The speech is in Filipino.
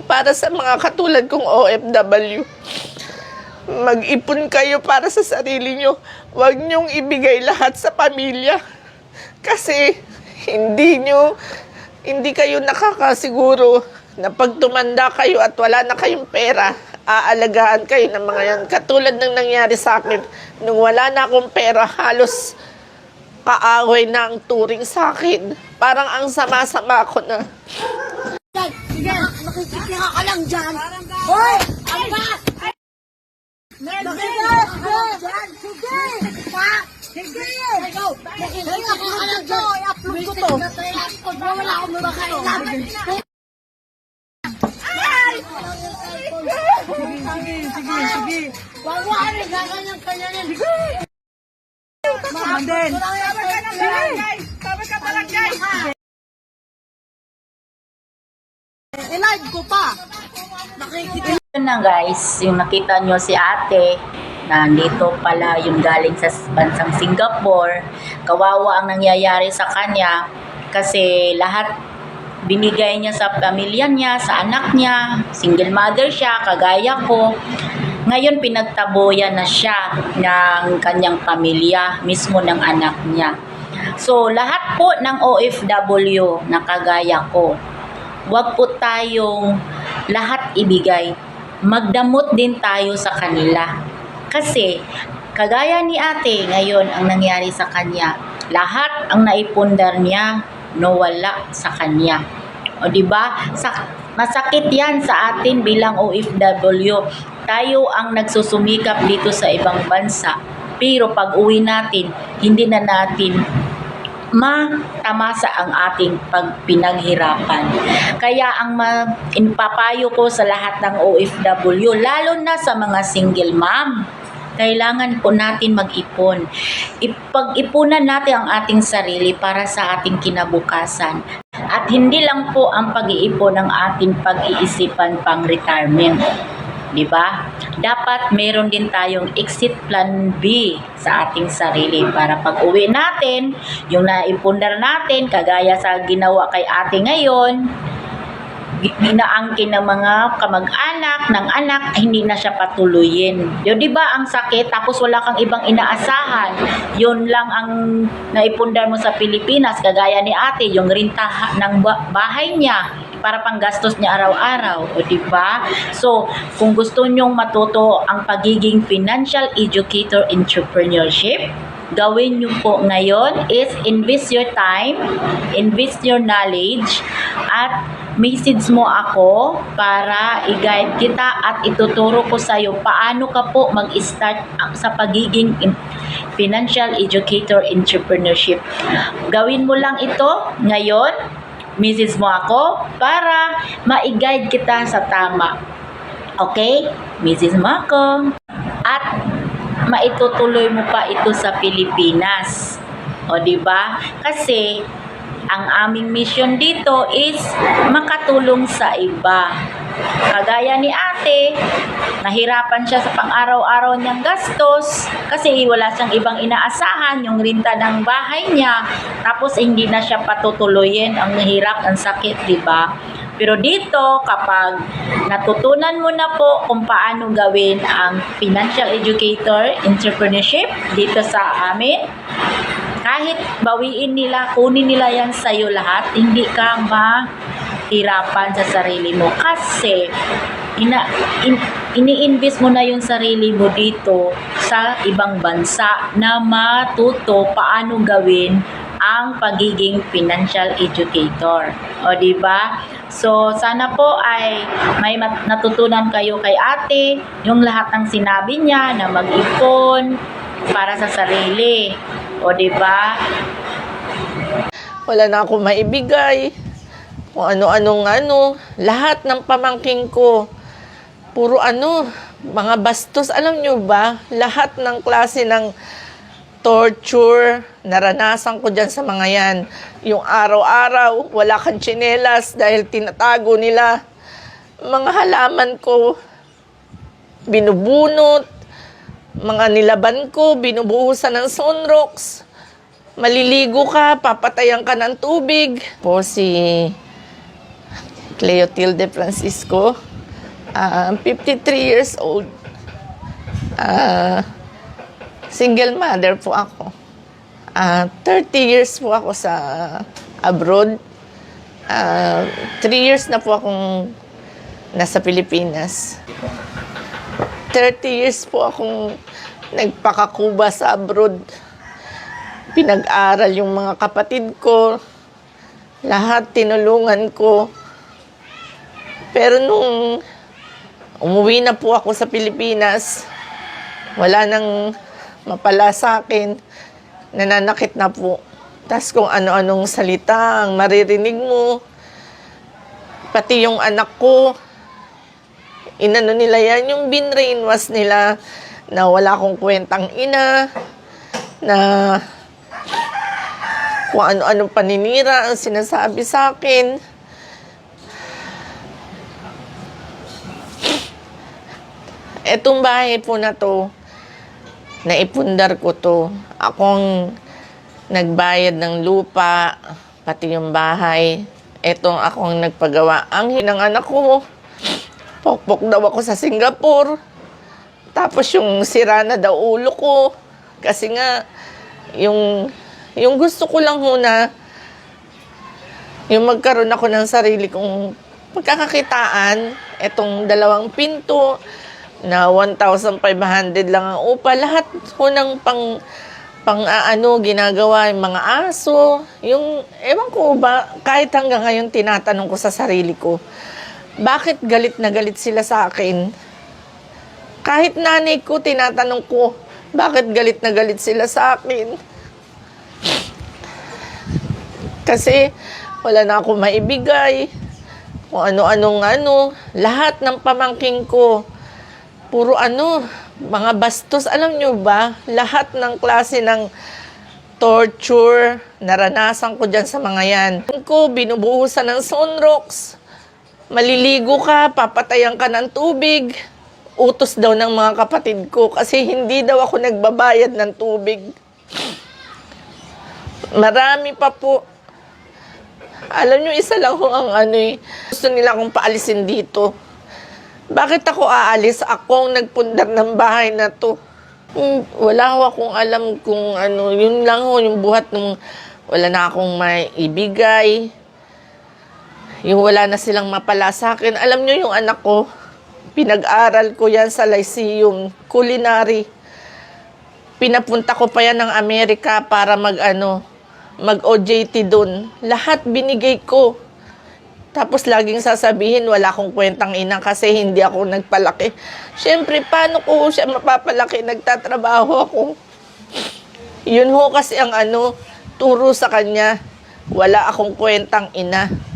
Para sa mga katulad kong OFW, mag-ipon kayo para sa sarili nyo. Huwag nyong ibigay lahat sa pamilya. Kasi hindi nyo, hindi kayo nakakasiguro na pag tumanda kayo at wala na kayong pera, aalagaan kayo ng mga yan. Katulad ng nangyari sa akin, nung wala na akong pera, halos kaaway na ang turing sa akin. Parang ang sama-sama ko na. Sige, nakikitira ka lang dyan. Hoy! Ang gas! Nakikitira ka lang dyan. Sige! Pa! Sige! Nakikitira ka lang dyan. I-upload ko to. Wala akong makakailan. Sige, sige, sige. Wag mo kami gaganyan kanya yan. Sige! Mandel! Tama ka barangay! I-live ko pa. Nakikita Yun na guys, yung nakita nyo si ate, nandito pala yung galing sa bansang Singapore. Kawawa ang nangyayari sa kanya kasi lahat binigay niya sa pamilya niya, sa anak niya, single mother siya, kagaya ko. Ngayon pinagtaboyan na siya ng kanyang pamilya, mismo ng anak niya. So lahat po ng OFW na kagaya ko, wag po tayong lahat ibigay. Magdamot din tayo sa kanila. Kasi, kagaya ni ate, ngayon ang nangyari sa kanya, lahat ang naipundar niya, nawala sa kanya. O di ba? Sa masakit 'yan sa atin bilang OFW. Tayo ang nagsusumikap dito sa ibang bansa. Pero pag uwi natin, hindi na natin matamasa ang ating pagpinaghirapan. Kaya ang ma- ipapayo ko sa lahat ng OFW, lalo na sa mga single mom, kailangan po natin mag-ipon. Ipag-ipunan natin ang ating sarili para sa ating kinabukasan. At hindi lang po ang pag-iipon ng ating pag-iisipan pang retirement. 'di ba? Dapat meron din tayong exit plan B sa ating sarili para pag uwi natin, yung naipundar natin, kagaya sa ginawa kay ate ngayon, gi- ginaangkin ng mga kamag-anak, ng anak, hindi na siya patuloyin. Yun, di ba, ang sakit, tapos wala kang ibang inaasahan. Yun lang ang naipundar mo sa Pilipinas, kagaya ni ate, yung rinta ng ba- bahay niya, para pang gastos niya araw-araw, o di ba? So, kung gusto nyong matuto ang pagiging financial educator entrepreneurship, gawin nyo po ngayon is invest your time, invest your knowledge, at message mo ako para i-guide kita at ituturo ko sa iyo paano ka po mag-start ang- sa pagiging in- financial educator entrepreneurship. Gawin mo lang ito ngayon, message mo ako para ma-guide kita sa tama. Okay? Message mo ako. At maitutuloy mo pa ito sa Pilipinas. O di ba? Kasi ang aming mission dito is makatulong sa iba. Kagaya ni ate, nahirapan siya sa pang-araw-araw niyang gastos kasi wala siyang ibang inaasahan, yung rinta ng bahay niya. Tapos hindi na siya patutuloyin, ang hirap, ang sakit, di ba? Pero dito, kapag natutunan mo na po kung paano gawin ang financial educator entrepreneurship dito sa amin, kahit bawiin nila, kunin nila yan sa'yo lahat, hindi ka mahirapan sa sarili mo. Kasi, ina, in, ini-invest mo na yung sarili mo dito sa ibang bansa na matuto paano gawin ang pagiging financial educator. O, di ba? So, sana po ay may natutunan kayo kay ate, yung lahat ng sinabi niya na mag-ipon para sa sarili. O, di ba? Wala na akong maibigay. Kung ano-anong ano. Lahat ng pamangking ko, puro ano, mga bastos. Alam nyo ba, lahat ng klase ng torture, naranasan ko dyan sa mga yan. Yung araw-araw, wala kang tsinelas dahil tinatago nila. Mga halaman ko, binubunot. Mga nilaban ko, binubuhusan ng sunrocks. Maliligo ka, papatayan ka ng tubig. Po si Cleotilde Francisco. Ah, 53 years old. Ah, single mother po ako. Ah, 30 years po ako sa abroad. Ah, 3 years na po akong nasa Pilipinas. 30 years po akong nagpakakuba sa abroad. Pinag-aral yung mga kapatid ko. Lahat tinulungan ko. Pero nung umuwi na po ako sa Pilipinas, wala nang mapala sa akin. Nananakit na po. Tapos kung ano-anong salita ang maririnig mo. Pati yung anak ko, inano nila yan, yung binrainwash nila na wala akong kwentang ina, na kung ano-anong paninira ang sinasabi sa akin. Etong bahay po na to, naipundar ko to. Akong nagbayad ng lupa, pati yung bahay. Etong akong nagpagawa. Ang hinang anak ko, pokpok daw ako sa Singapore. Tapos yung sira na daw ulo ko. Kasi nga, yung, yung gusto ko lang ho na, yung magkaroon ako ng sarili kong pagkakakitaan, etong dalawang pinto, na 1,500 lang ang upa. Lahat ho ng pang, pang aano, ginagawa, yung mga aso, yung, ewan ko ba, kahit hanggang ngayon tinatanong ko sa sarili ko, bakit galit na galit sila sa akin? Kahit nanay ko, tinatanong ko, bakit galit na galit sila sa akin? Kasi wala na ako maibigay. Kung ano-anong ano. Lahat ng pamangking ko, puro ano, mga bastos. Alam nyo ba, lahat ng klase ng torture, naranasan ko dyan sa mga yan. Ko, binubuhusan ng sunrocks. Maliligo ka, papatayan ka ng tubig. Utos daw ng mga kapatid ko kasi hindi daw ako nagbabayad ng tubig. Marami pa po. Alam nyo, isa lang ho ang ano eh. Gusto nila akong paalisin dito. Bakit ako aalis? Ako ang nagpundar ng bahay na to. Hmm, wala ho akong alam kung ano. Yun lang ho, yung buhat nung wala na akong maibigay. Yung wala na silang mapala sa akin. Alam nyo yung anak ko, pinag-aral ko yan sa Lyceum, culinary. Pinapunta ko pa yan ng Amerika para mag ano, mag OJT doon. Lahat binigay ko. Tapos laging sasabihin, wala akong kwentang ina kasi hindi ako nagpalaki. Siyempre, paano ko siya mapapalaki? Nagtatrabaho ako. Yun ho kasi ang ano, turo sa kanya, wala akong kwentang ina.